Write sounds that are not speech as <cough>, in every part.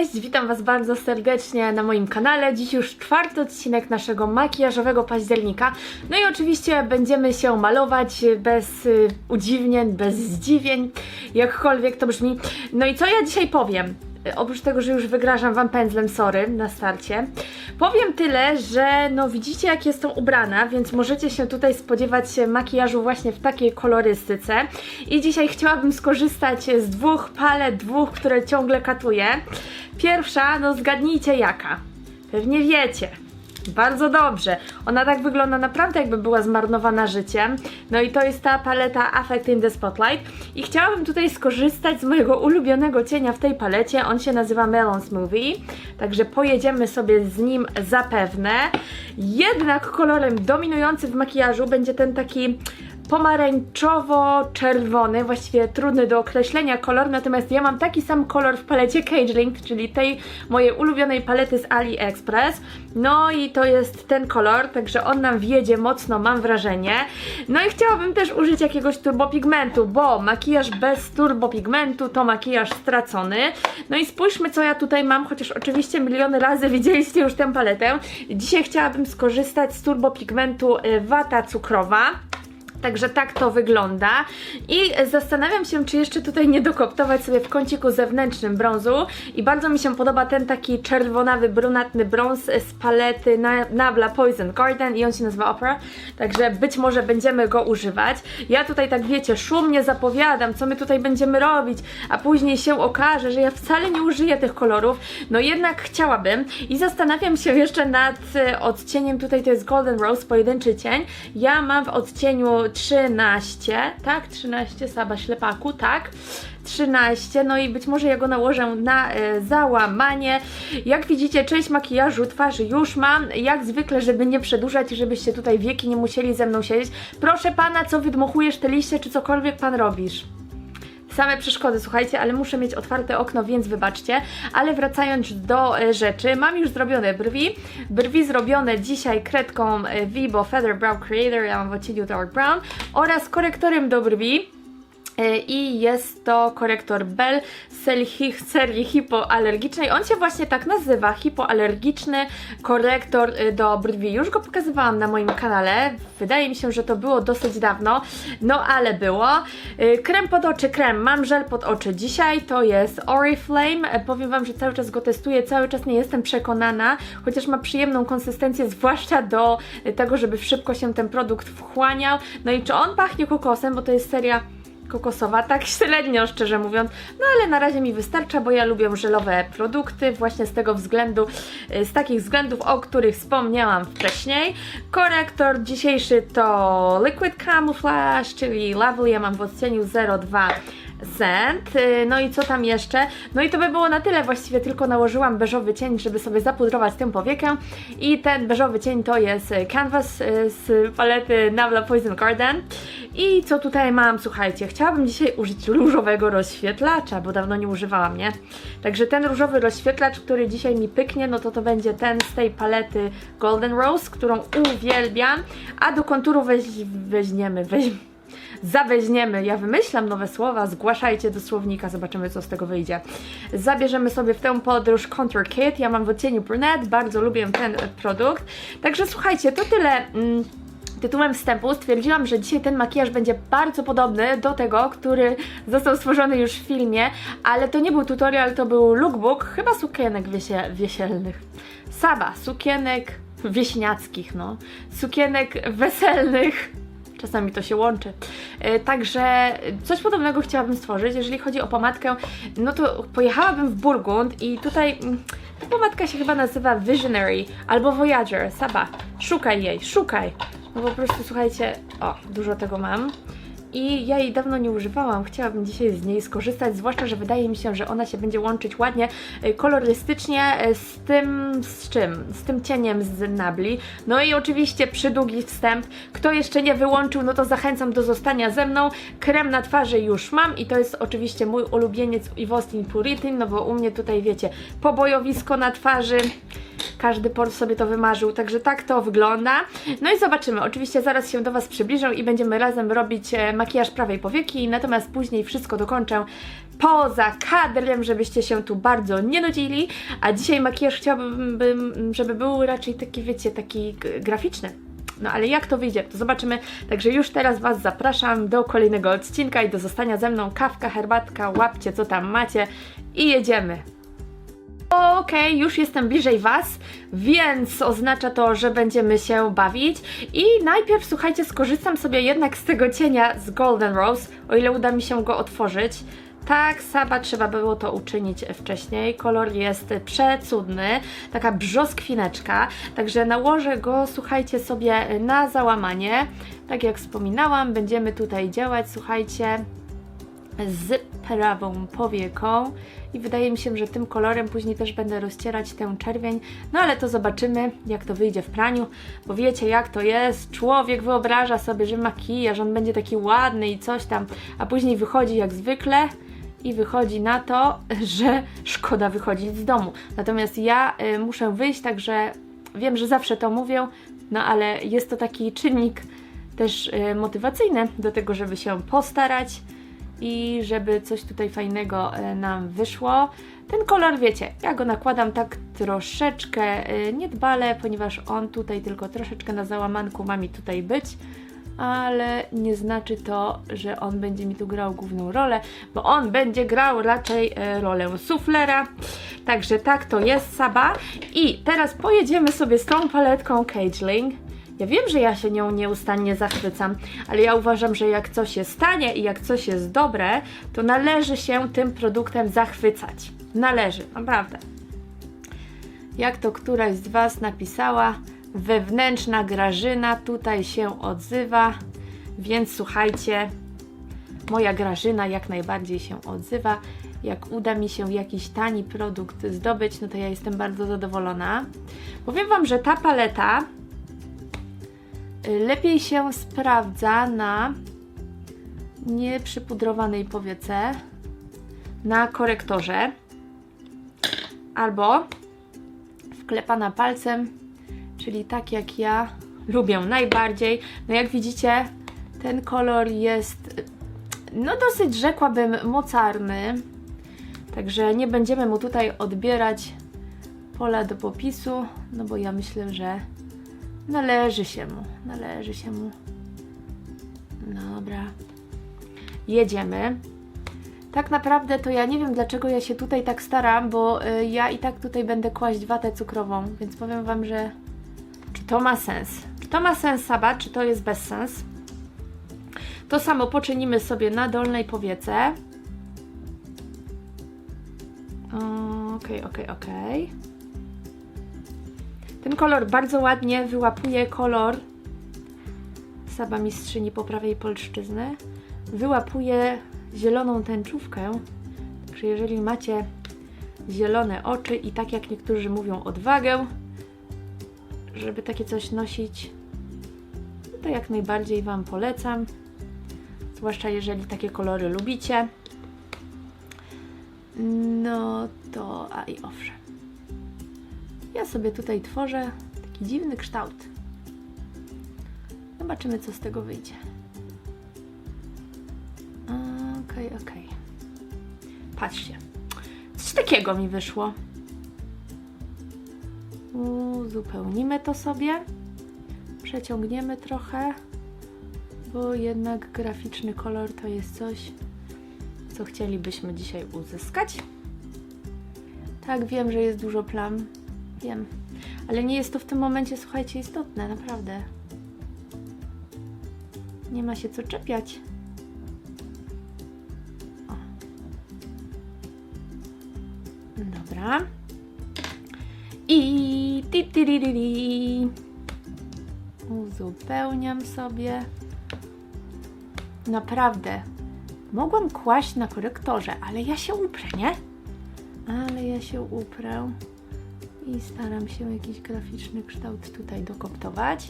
Cześć, witam Was bardzo serdecznie na moim kanale. Dziś już czwarty odcinek naszego makijażowego października. No i oczywiście będziemy się malować bez y, udziwnień, bez zdziwień, jakkolwiek to brzmi. No i co ja dzisiaj powiem? Y, Oprócz tego, że już wygrażam Wam pędzlem, sorry, na starcie. Powiem tyle, że no widzicie jak jestem ubrana, więc możecie się tutaj spodziewać makijażu właśnie w takiej kolorystyce. I dzisiaj chciałabym skorzystać z dwóch palet, dwóch, które ciągle katuję. Pierwsza, no zgadnijcie jaka. Pewnie wiecie. Bardzo dobrze. Ona tak wygląda naprawdę jakby była zmarnowana życiem. No i to jest ta paleta Affect in the Spotlight. I chciałabym tutaj skorzystać z mojego ulubionego cienia w tej palecie. On się nazywa Melon Smoothie. Także pojedziemy sobie z nim zapewne. Jednak kolorem dominującym w makijażu będzie ten taki pomarańczowo-czerwony, właściwie trudny do określenia kolor, natomiast ja mam taki sam kolor w palecie Cage Link, czyli tej mojej ulubionej palety z AliExpress. No i to jest ten kolor, także on nam wjedzie mocno, mam wrażenie. No i chciałabym też użyć jakiegoś turbopigmentu, bo makijaż bez turbopigmentu to makijaż stracony. No i spójrzmy co ja tutaj mam, chociaż oczywiście miliony razy widzieliście już tę paletę. Dzisiaj chciałabym skorzystać z turbopigmentu y, wata cukrowa. Także tak to wygląda. I zastanawiam się, czy jeszcze tutaj nie dokoptować sobie w kąciku zewnętrznym brązu. I bardzo mi się podoba ten taki czerwonawy, brunatny brąz z palety Na- Nabla Poison Garden i on się nazywa Opera. Także być może będziemy go używać. Ja tutaj tak wiecie, szumnie zapowiadam, co my tutaj będziemy robić, a później się okaże, że ja wcale nie użyję tych kolorów. No jednak chciałabym i zastanawiam się jeszcze nad e, odcieniem, tutaj to jest Golden Rose, pojedynczy cień. Ja mam w odcieniu 13, tak? 13 Saba Ślepaku, tak? 13, no i być może ja go nałożę na e, załamanie. Jak widzicie, część makijażu twarzy już mam, jak zwykle, żeby nie przedłużać i żebyście tutaj wieki nie musieli ze mną siedzieć. Proszę pana, co wydmuchujesz te liście, czy cokolwiek pan robisz? Same przeszkody, słuchajcie, ale muszę mieć otwarte okno, więc wybaczcie. Ale wracając do e, rzeczy, mam już zrobione brwi. Brwi zrobione dzisiaj kredką e, Vibo Feather Brow Creator, ja mam w odcieniu Dark Brown oraz korektorem do brwi. E, I jest to korektor Bell serii, serii hipoalergicznej. On się właśnie tak nazywa, hipoalergiczny korektor y, do brwi. Już go pokazywałam na moim kanale. Wydaje mi się, że to było dosyć dawno, no ale było. Y, Krem pod oczy, krem. Mam żel pod oczy dzisiaj, to jest Oriflame. E, Powiem Wam, że cały czas go testuję, cały czas nie jestem przekonana, chociaż ma przyjemną konsystencję, zwłaszcza do tego, żeby szybko się ten produkt wchłaniał. No i czy on pachnie kokosem, bo to jest seria kokosowa, tak średnio szczerze mówiąc, no ale na razie mi wystarcza, bo ja lubię żelowe produkty właśnie z tego względu, y, z takich względów, o których wspomniałam wcześniej. Korektor dzisiejszy to Liquid Camouflage, czyli Lovely, ja mam w odcieniu 02 cent. Y, No i co tam jeszcze? No i to by było na tyle. Właściwie tylko nałożyłam beżowy cień, żeby sobie zapudrować tę powiekę. I ten beżowy cień to jest y, Canvas z palety Nabla Poison Garden. I co tutaj mam? Słuchajcie, chciałabym dzisiaj użyć różowego rozświetlacza, bo dawno nie używałam, nie? Także ten różowy rozświetlacz, który dzisiaj mi pyknie, no to to będzie ten z tej palety Golden Rose, którą uwielbiam. A do konturu weź, weźmiemy, weźmiemy zaweźmiemy. Ja wymyślam nowe słowa, zgłaszajcie do słownika, zobaczymy co z tego wyjdzie. Zabierzemy sobie w tę podróż Contour Kit. Ja mam w odcieniu brunette, bardzo lubię ten produkt. Także słuchajcie, to tyle. Mm, Tytułem wstępu stwierdziłam, że dzisiaj ten makijaż będzie bardzo podobny do tego, który został stworzony już w filmie, ale to nie był tutorial, to był lookbook, chyba sukienek wiesie, wiesielnych. Saba, sukienek wieśniackich, no. Sukienek weselnych. Czasami to się łączy. E, Także coś podobnego chciałabym stworzyć. Jeżeli chodzi o pomadkę, no to pojechałabym w Burgund i tutaj mm, ta pomadka się chyba nazywa Visionary albo Voyager. Saba, szukaj jej, szukaj. No po prostu słuchajcie, o, dużo tego mam. I ja jej dawno nie używałam, chciałabym dzisiaj z niej skorzystać, zwłaszcza, że wydaje mi się, że ona się będzie łączyć ładnie, y, kolorystycznie y, z tym, z czym? Z tym cieniem z Nabli. No i oczywiście przydługi wstęp. Kto jeszcze nie wyłączył, no to zachęcam do zostania ze mną. Krem na twarzy już mam i to jest oczywiście mój ulubieniec Ivostin Puritin, no bo u mnie tutaj wiecie, pobojowisko na twarzy. Każdy por sobie to wymarzył, także tak to wygląda. No i zobaczymy, oczywiście zaraz się do Was przybliżę i będziemy razem robić e, makijaż prawej powieki, natomiast później wszystko dokończę poza kadrem, żebyście się tu bardzo nie nudzili, a dzisiaj makijaż chciałabym, bym, żeby był raczej taki, wiecie, taki graficzny. No ale jak to wyjdzie, to zobaczymy. Także już teraz Was zapraszam do kolejnego odcinka i do zostania ze mną. Kawka, herbatka, łapcie co tam macie i jedziemy. Okej, już jestem bliżej Was, więc oznacza to, że będziemy się bawić. I najpierw, słuchajcie, skorzystam sobie jednak z tego cienia z Golden Rose, o ile uda mi się go otworzyć. Tak, Saba trzeba było to uczynić wcześniej. Kolor jest przecudny, taka brzoskwineczka. Także nałożę go, słuchajcie, sobie na załamanie. Tak jak wspominałam, będziemy tutaj działać, słuchajcie, z prawą powieką. I wydaje mi się, że tym kolorem później też będę rozcierać tę czerwień, no ale to zobaczymy jak to wyjdzie w praniu, bo wiecie jak to jest, człowiek wyobraża sobie, że makijaż, on będzie taki ładny i coś tam, a później wychodzi jak zwykle i wychodzi na to, <laughs> że szkoda wychodzić z domu. Natomiast ja y, muszę wyjść, także wiem, że zawsze to mówię, no ale jest to taki czynnik też y, motywacyjny do tego, żeby się postarać i żeby coś tutaj fajnego e, nam wyszło. Ten kolor, wiecie, ja go nakładam tak troszeczkę e, niedbale, ponieważ on tutaj tylko troszeczkę na załamanku ma mi tutaj być, ale nie znaczy to, że on będzie mi tu grał główną rolę, bo on będzie grał raczej e, rolę suflera. Także tak to jest Saba. I teraz pojedziemy sobie z tą paletką Cageling. Ja wiem, że ja się nią nieustannie zachwycam, ale ja uważam, że jak coś jest tanie i jak coś jest dobre, to należy się tym produktem zachwycać. Należy, naprawdę. Jak to któraś z Was napisała, wewnętrzna Grażyna tutaj się odzywa, więc słuchajcie, moja Grażyna jak najbardziej się odzywa. Jak uda mi się jakiś tani produkt zdobyć, no to ja jestem bardzo zadowolona. Powiem Wam, że ta paleta lepiej się sprawdza na nieprzypudrowanej powiece, na korektorze albo wklepana palcem, czyli tak jak ja lubię najbardziej. No jak widzicie, ten kolor jest no dosyć rzekłabym mocarny, także nie będziemy mu tutaj odbierać pola do popisu, no bo ja myślę, że Należy się mu, należy się mu. Dobra. Jedziemy. Tak naprawdę to ja nie wiem dlaczego ja się tutaj tak staram, bo y, ja i tak tutaj będę kłaść watę cukrową, więc powiem Wam, że czy to ma sens? Czy to ma sens Saba, czy to jest bez sens? To samo poczynimy sobie na dolnej powiece. Okej, okej, okej. Ten kolor bardzo ładnie wyłapuje kolor Saba Mistrzyni po prawej polszczyzny. Wyłapuje zieloną tęczówkę. Także jeżeli macie zielone oczy i tak jak niektórzy mówią odwagę, żeby takie coś nosić, to jak najbardziej Wam polecam. Zwłaszcza jeżeli takie kolory lubicie. No to, a i owszem. Ja sobie tutaj tworzę taki dziwny kształt. Zobaczymy, co z tego wyjdzie. Okej, okay, okej. Okay. Patrzcie. Coś takiego mi wyszło. Uzupełnimy to sobie. Przeciągniemy trochę, bo jednak graficzny kolor to jest coś, co chcielibyśmy dzisiaj uzyskać. Tak, wiem, że jest dużo plam, Wiem. Ale nie jest to w tym momencie, słuchajcie, istotne, naprawdę. Nie ma się co czepiać. O. Dobra. I ti, ti, uzupełniam sobie. Naprawdę. Mogłam kłaść na korektorze, ale ja się uprę, nie? Ale ja się uprę i staram się jakiś graficzny kształt tutaj dokoptować.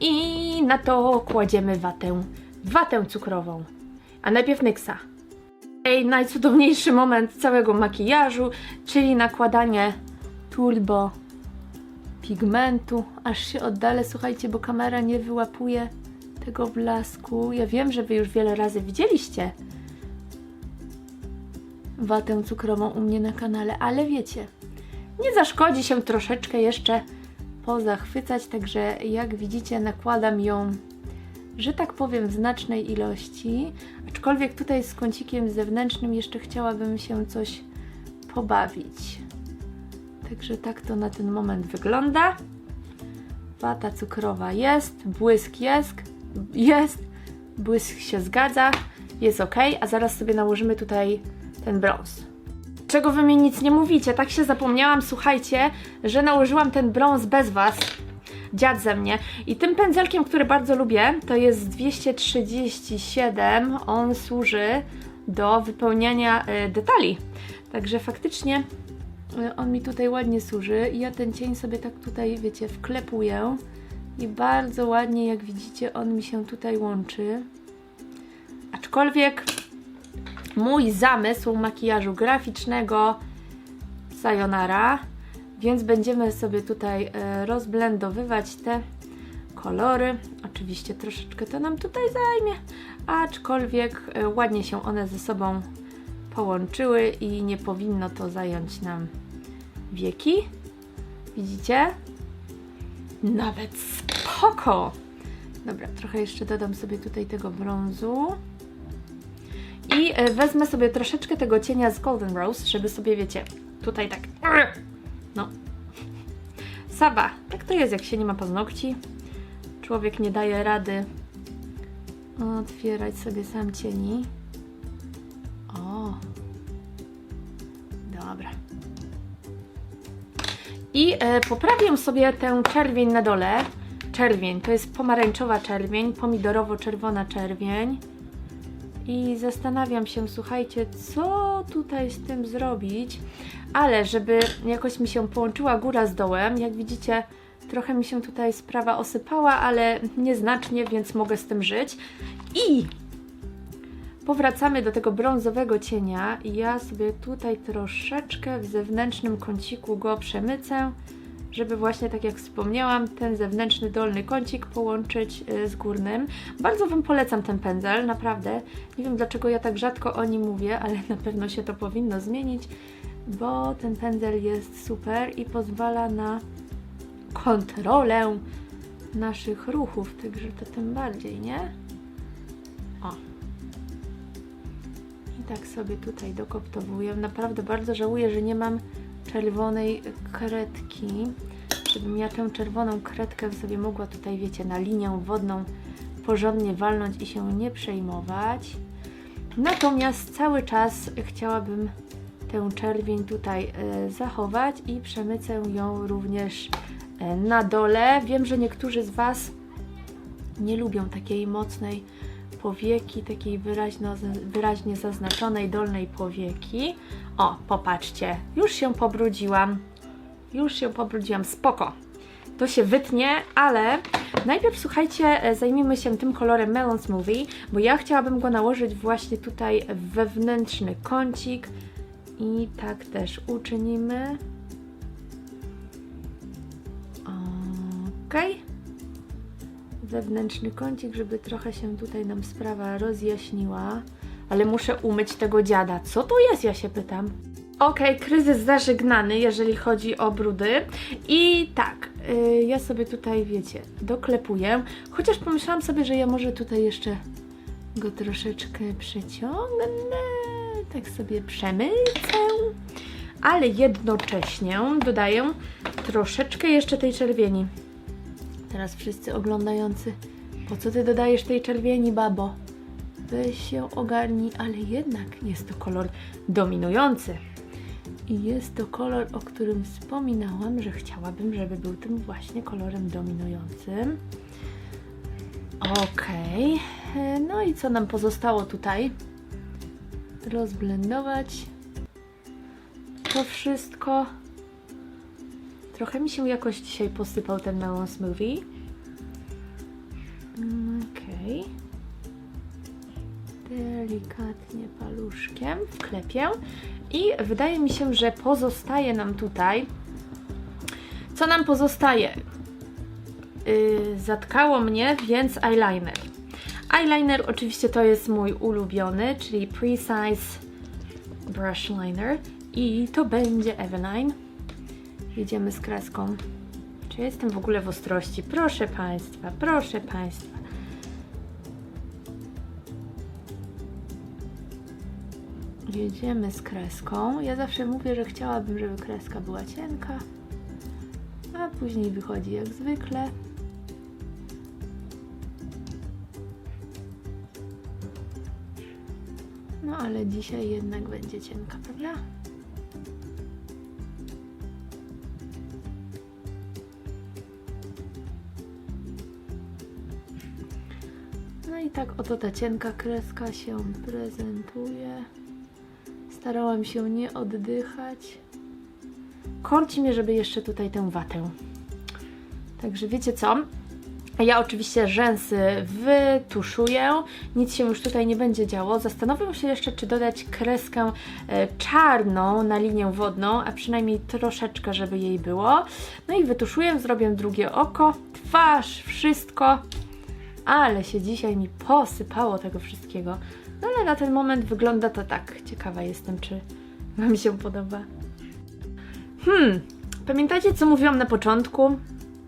I na to kładziemy watę, watę cukrową. A najpierw nyksa. I najcudowniejszy moment całego makijażu, czyli nakładanie turbo pigmentu. Aż się oddalę, słuchajcie, bo kamera nie wyłapuje tego blasku. Ja wiem, że Wy już wiele razy widzieliście watę cukrową u mnie na kanale, ale wiecie, nie zaszkodzi się troszeczkę jeszcze pozachwycać, także jak widzicie nakładam ją, że tak powiem, w znacznej ilości, aczkolwiek tutaj z kącikiem zewnętrznym jeszcze chciałabym się coś pobawić. Także tak to na ten moment wygląda. Wata cukrowa jest, błysk jest, jest, błysk się zgadza, jest ok, a zaraz sobie nałożymy tutaj ten brąz. Czego wy mi nic nie mówicie? Tak się zapomniałam, słuchajcie, że nałożyłam ten brąz bez was. Dziad ze mnie. I tym pędzelkiem, który bardzo lubię, to jest 237. On służy do wypełniania y, detali. Także faktycznie y, on mi tutaj ładnie służy. I ja ten cień sobie tak tutaj, wiecie, wklepuję. I bardzo ładnie, jak widzicie, on mi się tutaj łączy. Aczkolwiek mój zamysł makijażu graficznego Sayonara, więc będziemy sobie tutaj e, rozblendowywać te kolory. Oczywiście troszeczkę to nam tutaj zajmie, aczkolwiek e, ładnie się one ze sobą połączyły i nie powinno to zająć nam wieki. Widzicie? Nawet spoko! Dobra, trochę jeszcze dodam sobie tutaj tego brązu. I e, wezmę sobie troszeczkę tego cienia z Golden Rose, żeby sobie, wiecie, tutaj tak... No. Saba. Tak to jest, jak się nie ma paznokci. Człowiek nie daje rady otwierać sobie sam cieni. O. Dobra. I e, poprawię sobie tę czerwień na dole. Czerwień, to jest pomarańczowa czerwień, pomidorowo-czerwona czerwień. I zastanawiam się, słuchajcie, co tutaj z tym zrobić, ale żeby jakoś mi się połączyła góra z dołem, jak widzicie, trochę mi się tutaj sprawa osypała, ale nieznacznie, więc mogę z tym żyć. I powracamy do tego brązowego cienia ja sobie tutaj troszeczkę w zewnętrznym kąciku go przemycę, żeby właśnie tak jak wspomniałam, ten zewnętrzny dolny kącik połączyć y, z górnym. Bardzo Wam polecam ten pędzel, naprawdę. Nie wiem dlaczego ja tak rzadko o nim mówię, ale na pewno się to powinno zmienić, bo ten pędzel jest super i pozwala na kontrolę naszych ruchów, także to tym bardziej, nie? O. I tak sobie tutaj dokoptowuję. Naprawdę bardzo żałuję, że nie mam czerwonej kredki, żebym ja tę czerwoną kredkę sobie mogła tutaj, wiecie, na linię wodną porządnie walnąć i się nie przejmować. Natomiast cały czas chciałabym tę czerwień tutaj e, zachować i przemycę ją również e, na dole. Wiem, że niektórzy z Was nie lubią takiej mocnej powieki, takiej wyraźno, wyraźnie zaznaczonej dolnej powieki. O, popatrzcie, już się pobrudziłam. Już się pobrudziłam, spoko. To się wytnie, ale najpierw słuchajcie, e, zajmijmy się tym kolorem Melon Smoothie, bo ja chciałabym go nałożyć właśnie tutaj w wewnętrzny kącik i tak też uczynimy. Okej. Okay zewnętrzny kącik, żeby trochę się tutaj nam sprawa rozjaśniła. Ale muszę umyć tego dziada. Co to jest, ja się pytam. Okej, okay, kryzys zażegnany, jeżeli chodzi o brudy. I tak, yy, ja sobie tutaj, wiecie, doklepuję. Chociaż pomyślałam sobie, że ja może tutaj jeszcze go troszeczkę przeciągnę. Tak sobie przemycę. Ale jednocześnie dodaję troszeczkę jeszcze tej czerwieni. Teraz wszyscy oglądający, po co ty dodajesz tej czerwieni, babo? Weź się ogarnij, ale jednak jest to kolor dominujący. I jest to kolor, o którym wspominałam, że chciałabym, żeby był tym właśnie kolorem dominującym. Ok. No i co nam pozostało tutaj? Rozblendować to wszystko. Trochę mi się jakoś dzisiaj posypał ten melon smoothie. Okej. Okay. Delikatnie paluszkiem wklepię. I wydaje mi się, że pozostaje nam tutaj Co nam pozostaje? Yy, zatkało mnie, więc eyeliner. Eyeliner oczywiście to jest mój ulubiony, czyli Precise Brush Liner i to będzie Eveline. Jedziemy z kreską. Czy jestem w ogóle w ostrości? Proszę Państwa, proszę Państwa. Jedziemy z kreską. Ja zawsze mówię, że chciałabym, żeby kreska była cienka, a później wychodzi jak zwykle. No ale dzisiaj jednak będzie cienka, prawda? Tak oto ta cienka kreska się prezentuje. Starałam się nie oddychać. Korci mnie, żeby jeszcze tutaj tę watę. Także wiecie co? Ja oczywiście rzęsy wytuszuję, nic się już tutaj nie będzie działo. Zastanowię się jeszcze, czy dodać kreskę e, czarną na linię wodną, a przynajmniej troszeczkę, żeby jej było. No i wytuszuję, zrobię drugie oko, twarz, wszystko. Ale się dzisiaj mi posypało tego wszystkiego. No ale na ten moment wygląda to tak. Ciekawa jestem, czy Wam się podoba. Hmm, pamiętacie co mówiłam na początku?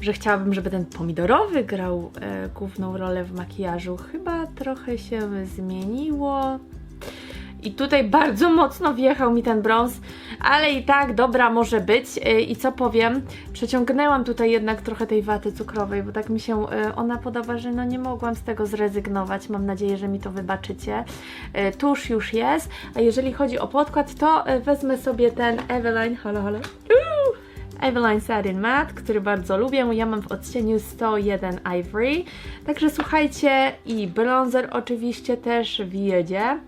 Że chciałabym, żeby ten pomidorowy grał e, główną rolę w makijażu. Chyba trochę się zmieniło. I tutaj bardzo mocno wjechał mi ten brąz, ale i tak dobra może być. E, I co powiem, przeciągnęłam tutaj jednak trochę tej waty cukrowej, bo tak mi się e, ona podoba, że no nie mogłam z tego zrezygnować. Mam nadzieję, że mi to wybaczycie. E, Tusz już jest, a jeżeli chodzi o podkład, to wezmę sobie ten Eveline, halo, halo. Eveline Satin Matte, który bardzo lubię. Ja mam w odcieniu 101 Ivory. Także słuchajcie, i bronzer oczywiście też wjedzie,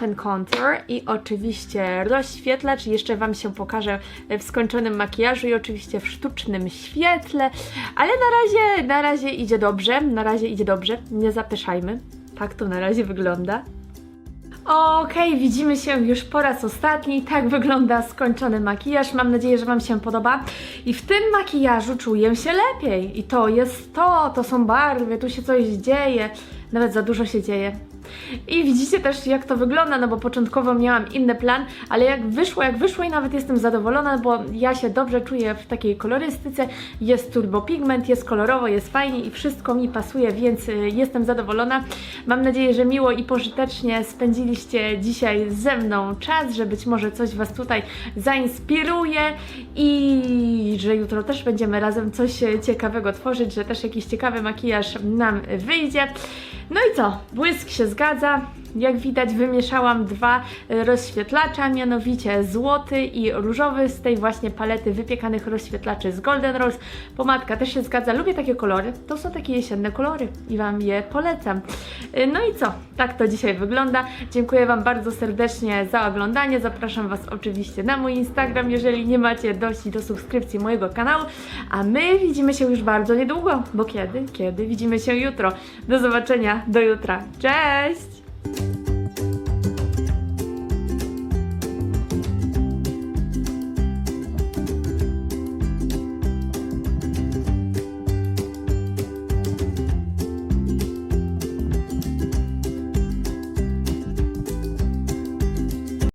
ten contour i oczywiście rozświetlacz. Jeszcze Wam się pokażę w skończonym makijażu i oczywiście w sztucznym świetle, ale na razie, na razie idzie dobrze, na razie idzie dobrze, nie zapeszajmy. Tak to na razie wygląda. Okej, widzimy się już po raz ostatni. Tak wygląda skończony makijaż. Mam nadzieję, że Wam się podoba. I w tym makijażu czuję się lepiej. I to jest to, to są barwy, tu się coś dzieje. Nawet za dużo się dzieje. I widzicie też jak to wygląda, no bo początkowo miałam inny plan, ale jak wyszło, jak wyszło i nawet jestem zadowolona, bo ja się dobrze czuję w takiej kolorystyce, jest turbo pigment, jest kolorowo, jest fajnie i wszystko mi pasuje, więc y, jestem zadowolona. Mam nadzieję, że miło i pożytecznie spędziliście dzisiaj ze mną czas, że być może coś Was tutaj zainspiruje i że jutro też będziemy razem coś e, ciekawego tworzyć, że też jakiś ciekawy makijaż nam wyjdzie. No i co? Błysk się zgadza zgadza. Jak widać wymieszałam dwa e, rozświetlacze, mianowicie złoty i różowy z tej właśnie palety wypiekanych rozświetlaczy z Golden Rose. Pomadka też się zgadza, lubię takie kolory, to są takie jesienne kolory i Wam je polecam. E, No i co? Tak to dzisiaj wygląda. Dziękuję Wam bardzo serdecznie za oglądanie. Zapraszam Was oczywiście na mój Instagram, jeżeli nie macie dość do subskrypcji mojego kanału. A my widzimy się już bardzo niedługo, bo kiedy? Kiedy? Widzimy się jutro. Do zobaczenia, do jutra. Cześć!